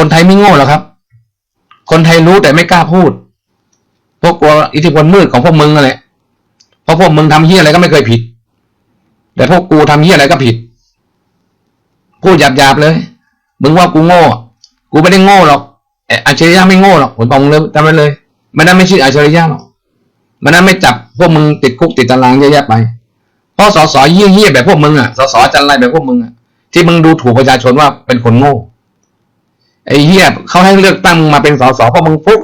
คนไทยไม่โง่หรอกครับ คนไทยรู้แต่ไม่กล้าพูดพราะกลัวอิทธิพลมืดของพวกมึงนั่นแหละเพราะพวกมึงทำเฮี้ยอะไรก็ไม่เคยผิด แต่พวกกูทำเฮี้ยอะไรก็ผิด พูดหยาบๆเลย มึงว่ากูโง่ กูไม่ได้โง่หรอกอ้อัจฉริยะไม่โง่หรอกผมบอกเลยจำไว้เลย มันนั้นไม่ชื่ออัจฉริยะหรอก มันนั้นไม่จับพวกมึงติดคุกติดตารางเยอะแยะไป เพราะสอสอเยี่ยๆแบบพวกมึงอะ สอสอจันไรแบบพวกมึงอะ ที่มึงดูถูกประชาชนว่าเป็นคนโง่ ไอ้เหี้ยเขาให้เลือกตั้งมึงมาเป็นสสเพราะมึงฟุก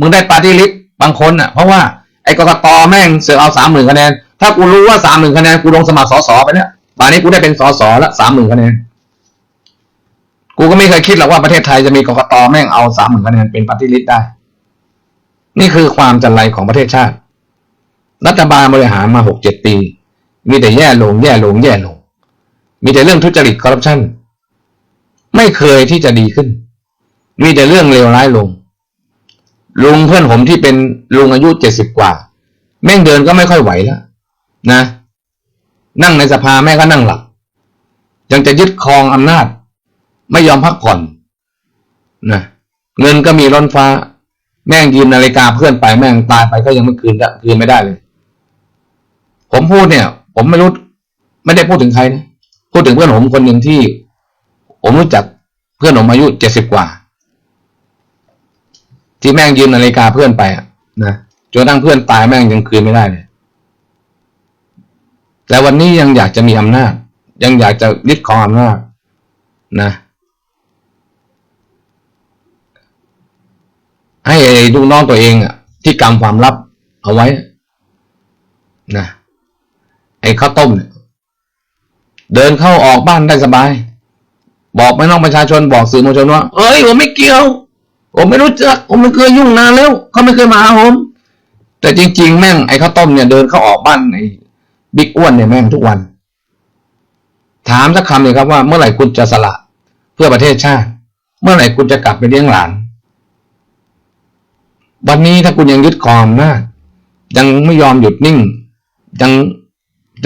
มึงได้ปาร์ตี้ลิสต์บางคนอะ เพราะว่าไอ้กรกตแม่งเสือเอาสามหมื่นคะแนน ถ้ากูรู้ว่าสามหมื่นคะแนนกูลงสมัครสสไปเนี่ยป่านนี้กูได้เป็นสสละสามหมื่นคะแนน กูก็ไม่เคยคิดหรอกว่าประเทศไทยจะมีกรกตแม่งเอาสามหมื่นคะแนนเป็นปาร์ตี้ลิสต์ได้ นี่คือความจันไรของประเทศชาติ รัฐบาลบริหารมาหกเจ็ดปี มีแต่แย่ลงแย่ลงแย่ลง มีแต่เรื่องทุจริตคอร์รัปชันไม่เคยที่จะดีขึ้น มีแต่เรื่องเลวร้ายลงลุงเพื่อนผมที่เป็นลุงอายุเจ็ดสิบกว่า แม่งเดินก็ไม่ค่อยไหวแล้วนะ นั่งในสภาแม่ก็นั่งหลับ ยังจะยึดครองอำนาจ ไม่ยอมพักผ่อนนะเงินก็มีล้นฟ้า แม่งยืมนาฬิกาเพื่อนไปแม่งตายไปก็ยังไม่คืนคืนไม่ได้เลย ผมพูดเนี่ย ผมไม่รู้ไม่ได้พูดถึงใครนะพูดถึงเพื่อนผมคนหนึ่งที่ ผมรู้จักเพื่อนผมอายุเจ็ดสิบกว่า ที่แม่งยืมนาฬิกาเพื่อนไปอะนะจนั่งเพื่อนตายแม่งยังคืนไม่ได้เลยแต่วันนี้ยังอยากจะมีอำนาจ ยังอยากจะยึดของอำนาจนะ ให้ลูกน้องตัวเองอะ ที่กำความลับเอาไว้นะไอ้ข้าวต้มเนี่ยเดินเข้าออกบ้านได้สบาย บอกไม่น้องประชาชนบอกสื่อมวลชนว่า เอ้ยผมไม่เกี่ยว ผมไม่รู้จักผมไม่เคยยุ่งนานแล้วเขาไม่เคยมาหาผมแต่จริง ๆ แม่งไอ้ข้าวต้มเนี่ยเดินเข้าออกบ้านไอ้บิ๊กอ้วนเนี่ยแม่งทุกวัน ถามสักคำเลยครับว่าเมื่อไหร่คุณจะสละ เพื่อประเทศชาติ เมื่อไหร่คุณจะกลับไปเลี้ยงหลาน วันนี้ถ้าคุณยังยึดครองอำนาจยังไม่ยอมหยุดนิ่ง ยัง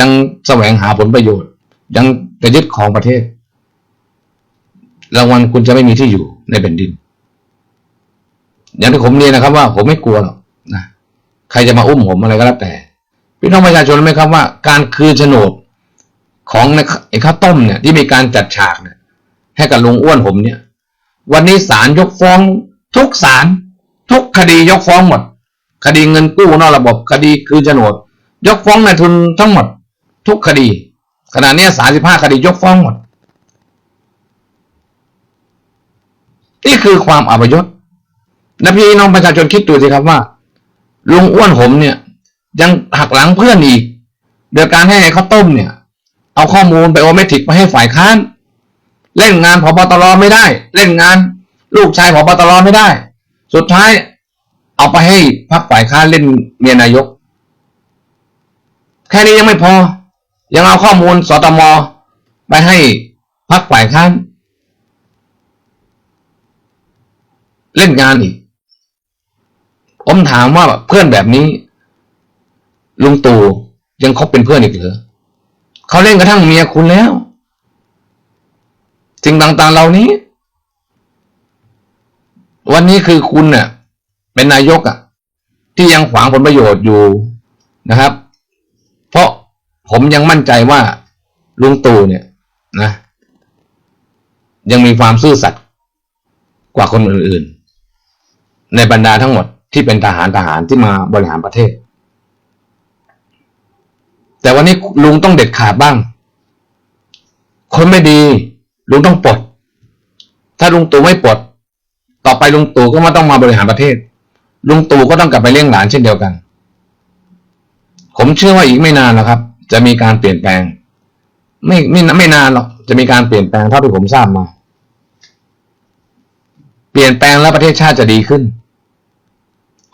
ยังแสวงหาผลประโยชน์ ยังจะยึดครองประเทศรางวัลคุณจะไม่มีที่อยู่ในแผ่นดิน อย่างที่ผมเรียนนะครับว่าผมไม่กลัวหรอกนะใครจะมาอุ้มผมอะไรก็แล้วแต่พี่น้องประชาชนไหมครับว่า การคืนโฉนดของในไอ้ข้าวต้มเนี่ย ที่มีการจัดฉากเนี่ย ให้กับลุงอ้วนผมเนี่ย วันนี้ศาลยกฟ้องทุกศาลทุกคดียกฟ้องหมด คดีเงินกู้นอกระบบคดีคืนโฉนด ยกฟ้องนายทุนทั้งหมด ทุกคดีขณะนี้สาสิบห้าคดียกฟ้องหมด นี่คือความอับยศ และพี่น้องประชาชนคิดดูสิครับว่าลุงอ้วนผมเนี่ย ยังหักหลังเพื่อนอีกโดยการให้ไอ้ข้าต้มเนี่ย เอาข้อมูลไปโอเมติกไปให้ฝ่ายค้าน เล่นงานพบตรไม่ได้ เล่นงาน ลูกชายพบตรไม่ได้ สุดท้าย เอาไปให้พรรคฝ่ายค้านเล่นเมียนายก แค่นี้ยังไม่พอ ยังเอาข้อมูลสตมไปให้พรรคฝ่ายค้าน เล่นงานอีก ผมถามว่าเพื่อนแบบนี้ ลุงตู่ยังคบเป็นเพื่อนอีกเหรอเขาเล่นกระทั่งเมียคุณแล้วสิ่งต่างๆเหล่านี้ วันนี้คือคุณเน่ะ เป็นนายกอะ ที่ยังขวางผลประโยชน์อยู่นะครับ เพราะผมยังมั่นใจว่าลุงตู่เนี่ยนะ ยังมีความซื่อสัตย์กว่าคนอื่นๆ ในบรรดาทั้งหมด ที่เป็นทหารทหารที่มาบริหารประเทศ แต่วันนี้ลุงต้องเด็ดขาดบ้าง คนไม่ดี ลุงต้องปลด ถ้าลุงตู่ไม่ปลด ต่อไปลุงตู่ก็ไมาต้องมาบริหารประเทศ ลุงตู่ก็ต้องกลับไปเลี้ยงหลานเช่นเดียวกัน ผมเชื่อว่าอีกไม่นานแล้วครับ จะมีการเปลี่ยนแปลง ไม่ไม่ไม่นานหรอกจะมีการเปลี่ยนแปลงเท่าที่ผมทราบมา เปลี่ยนแปลงแล้วประเทศชาติจะดีขึ้น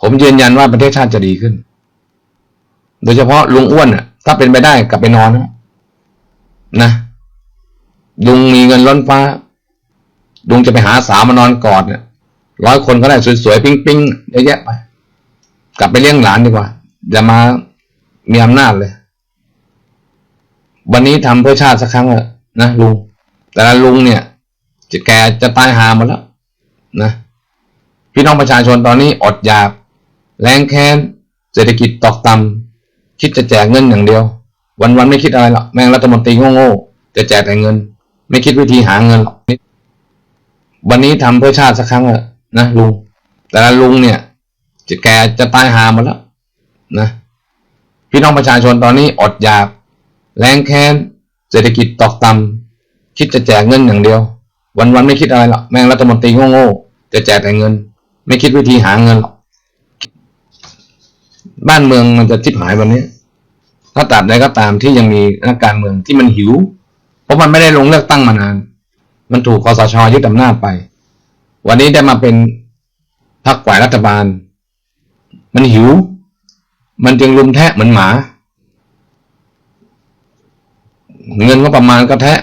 ผมยืนยันว่าประเทศชาติจะดีขึ้น โดยเฉพาะลุงอ้วนอะ ถ้าเป็นไปได้กลับไปนอนนะนะลุงมีเงินล้นฟ้า ลุงจะไปหาสาวมานอนกอดเนี่ยร้อยคนก็ได้สวยๆปิ๊งๆเยอะแยะไปกลับไปเลี้ยงหลานดีกว่าอย่ามามีอำนาจเลย วันนี้ทำเพื่อชาติสักครั้งเถอะนะลุง แต่ละลุงเนี่ยจะแกจะตายหาหมดแล้วนะพี่น้องประชาชนตอนนี้อดอยาก แรงแค้นเศรษฐกิจตกต่ำคิดจะแจกเงินอย่างเดียว วันๆไม่คิดอะไรหรอกแม่งรัฐมนตรีโง่ๆจะแจกแต่เงิน ไม่คิดวิธีหาเงินหรอกวันนี้ทำเพื่อชาติสักครั้งเถอะนะลุงแต่ละลุงเนี่ย จะแกจะตายหาหมดแล้วนะพี่น้องประชาชนตอนนี้อดอยาก แรงแค้นเศรษฐกิจตกต่ำคิดจะแจกเงินอย่างเดียว วันๆไม่คิดอะไรหรอกแม่งรัฐมนตรีโง่ๆจะแจกแต่เงิน ไม่คิดวิธีหาเงินหรอก บ้านเมืองมันจะทิบหายวันนี้ ถ้าตราบใดก็ตามที่ยังมีนักการเมืองที่มันหิว เพราะมันไม่ได้ลงเลือกตั้งมานาน มันถูกคอสชยึดอำนาจไป วันนี้ได้มาเป็นพรรคฝ่ายรัฐบาล มันหิว มันจึงลุมแทะเหมือนหมา เงินก็ประมาณก็แทะ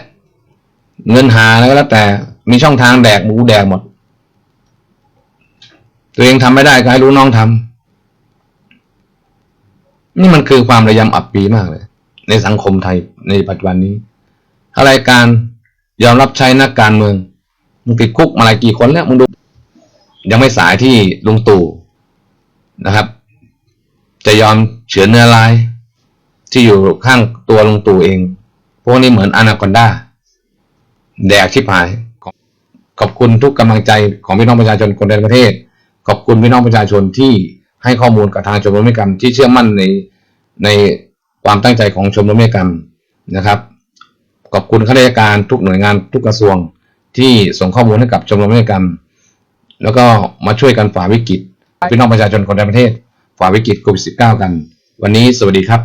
เงินหาแล้วก็แล้วแต่มีช่องทางแดกหมูแดกหมด ตัวเองทำไม่ได้ก็ให้รู้น้องทำ นี่มันคือความระยำอับปีมากเลย ในสังคมไทยในปัจจุบันนี้ อะไรการยอมรับใช้นักการเมืองมึงติดคุกมาหลายกี่คนแล้วมึงดู ยังไม่สายที่ลุงตู่นะครับ จะยอมเฉือนเนื้อลาย ที่อยู่ข้างตัวลุงตู่เอง พวกนี้เหมือนอนาคอนดาแดกชิบหาย ขอบคุณทุกกำลังใจของพี่น้องประชาชนคนในประเทศ ขอบคุณพี่น้องประชาชนที่ ให้ข้อมูลกับทางชมรมนิกรรมที่เชื่อมั่นในในความตั้งใจของชมรมนิกรรมนะครับ ขอบคุณข้าราชการทุกหน่วยงานทุกกระทรวงที่ส่งข้อมูลให้กับชมรมนิกรรม แล้วก็มาช่วยกันฝ่าวิกฤตพี่น้องประชาชนคนในประเทศฝ่าวิกฤตโควิด -19 กัน วันนี้สวัสดีครับ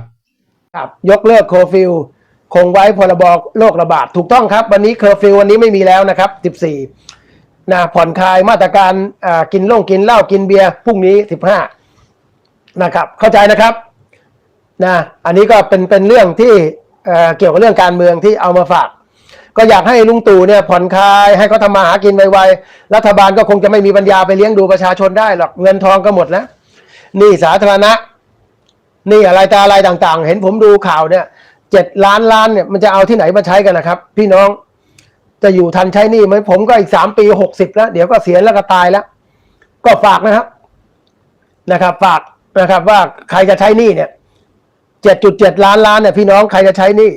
ครับ ยกเลิกเคอร์ฟิวคงไว้พรบโรคระบาดถูกต้องครับ วันนี้เคอร์ฟิววันนี้ไม่มีแล้วนะครับ 14นะผ่อนคลายมาตรการอ่ากินล้ากินเหล้ากินเบียร์พรุ่งนี้ 15 นะครับ เข้าใจนะครับนะอันนี้ก็เป็นเป็นเรื่องที่เเกี่ยวกับเรื่องการเมืองที่เอามาฝาก ก็อยากให้ลุงตู่เนี่ยผ่อนคลายให้เขาทำมาหากินไวๆรัฐบาลก็คงจะไม่มีปัญญาไปเลี้ยงดูประชาชนได้หรอกเงินทองก็หมดแล้วนี่สาธารณะนี่อะไรตาอะไรต่างๆ เห็นผมดูข่าวเนี่ยเจ็ดล้านล้านเนี่ยมันจะเอาที่ไหนมาใช้กันนะครับ พี่น้องจะอยู่ทันใช้นี่ไหมผมก็อีกสามปีหกสิบแล้ว เดี๋ยวก็เสียแล้วก็ตายแล้ว ก็ฝากนะครับนะครับ ฝาก นะครับว่าใครจะใช้หนี่เนี่ยเจ็ดจุดเจ็ดล้านล้านเนี่ยพี่น้องใครจะใช้หนี่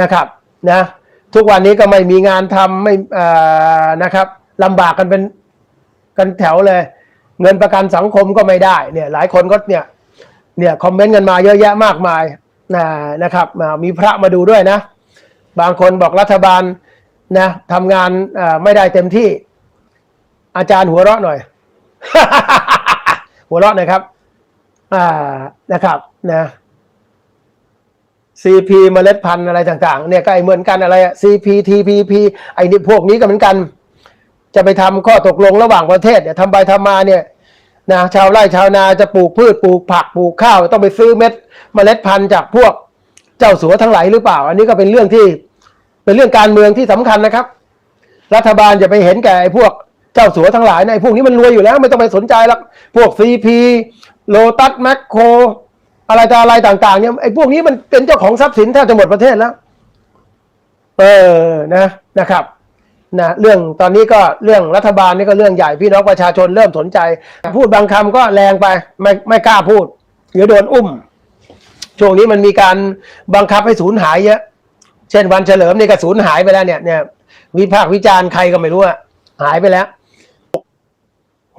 นะครับนะทุกวันนี้ก็ไม่มีงานทำไม่อ่านะครับลำบากกันเป็นกันแถวเลย เงินประกันสังคมก็ไม่ได้เนี่ยหลายคนก็เนี่ยเนี่ยคอมเมนต์กันมาเยอะแยะมากมายนะนะครับอ่ามีพระมาดูด้วยนะ บางคนบอกรัฐบาลนะทำงานไม่ได้เต็มที่ อาจารย์หัวเราะหน่อย หัวเราะหน่อยครับ อ่านะครับนะ CP เมล็ดพันธุ์อะไรต่างๆ เนี่ยก็ไอเหมือนกันอะไรอะ CP TPP ไอ้นี่พวกนี้ก็เหมือนกัน จะไปทำข้อตกลงระหว่างประเทศเนี่ยทำไปทำมาเนี่ยนะชาวไร่ชาวนาจะปลูกพืชปลูกผักปลูกข้าว ต้องไปซื้อเม็ดเมล็ดพันธุ์จากพวกเจ้าสัวทั้งหลายหรือเปล่า อันนี้ก็เป็นเรื่องที่เป็นเรื่องการเมืองที่สำคัญนะครับ รัฐบาลจะไปเห็นแก่ไอ้พวกเจ้าสัวทั้งหลายในพวกนี้มันรวยอยู่แล้ว ไม่ต้องไปสนใจหรอกพวกซีพี โลตัสแมคโครอะไรต่ออะไรต่างๆเนี่ยไอ้พวกนี้มันเป็นเจ้าของทรัพย์สินแทบจะหมดประเทศแล้ว เออนะนะครับนะเรื่องตอนนี้ก็เรื่องรัฐบาลนี่ก็เรื่องใหญ่พี่น้องประชาชนเริ่มสนใจ พูดบางคำก็แรงไปไม่ไม่กล้าพูดเดี๋ยวโดนอุ้ม ช่วงนี้มันมีการบังคับให้สูญหายเยอะ เช่นวันเฉลิมนี่ก็สูญหายไปแล้วเนี่ยเนี่ยวิพากษ์วิจารณ์ใครก็ไม่รู้อะหายไปแล้ว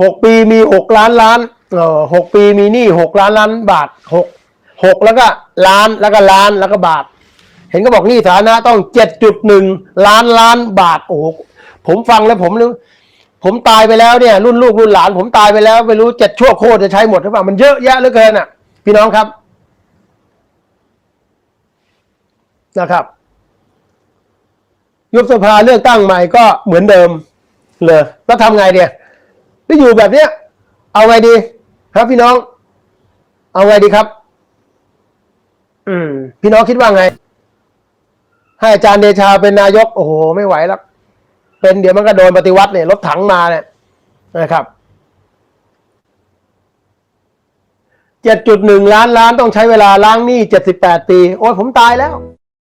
หกปีมีหกล้านล้าน เออหกปีมีหนี้หกล้านล้านบาทหกหกแล้วก็ล้านแล้วก็ล้านแล้วก็บาท เห็นก็บอกหนี้ฐานะต้องเจ็ดจุดหนึ่งล้านล้านบาทโอ้โหผมฟังแล้วผมนึกผมตายไปแล้วเนี่ยรุ่นลูกรุ่นหลาน ผมตายไปแล้วไม่รู้เจ็ดชั่วโคตรจะใช้หมดหรือเปล่ามันเยอะแยะเหลือเกินอะ พี่น้องครับนะครับยุบสภาเลือกตั้งใหม่ก็เหมือนเดิมเลยแล้วทำไงเดียไปอยู่แบบเนี้ย เอาไงดี ครับพี่น้อง เอาไงดีครับ อืม พี่น้องคิดว่าไง ให้อาจารย์เดชาเป็นนายก โอ้โห ไม่ไหวแล้ว เป็นเดี๋ยวมันก็โดนปฏิวัติเนี่ยรถถังมาเนี่ยนะครับเจ็ดจุดหนึ่งล้านล้านต้องใช้เวลาล้างหนี้เจ็ดสิบแปดปี โอ้ยผมตายแล้ว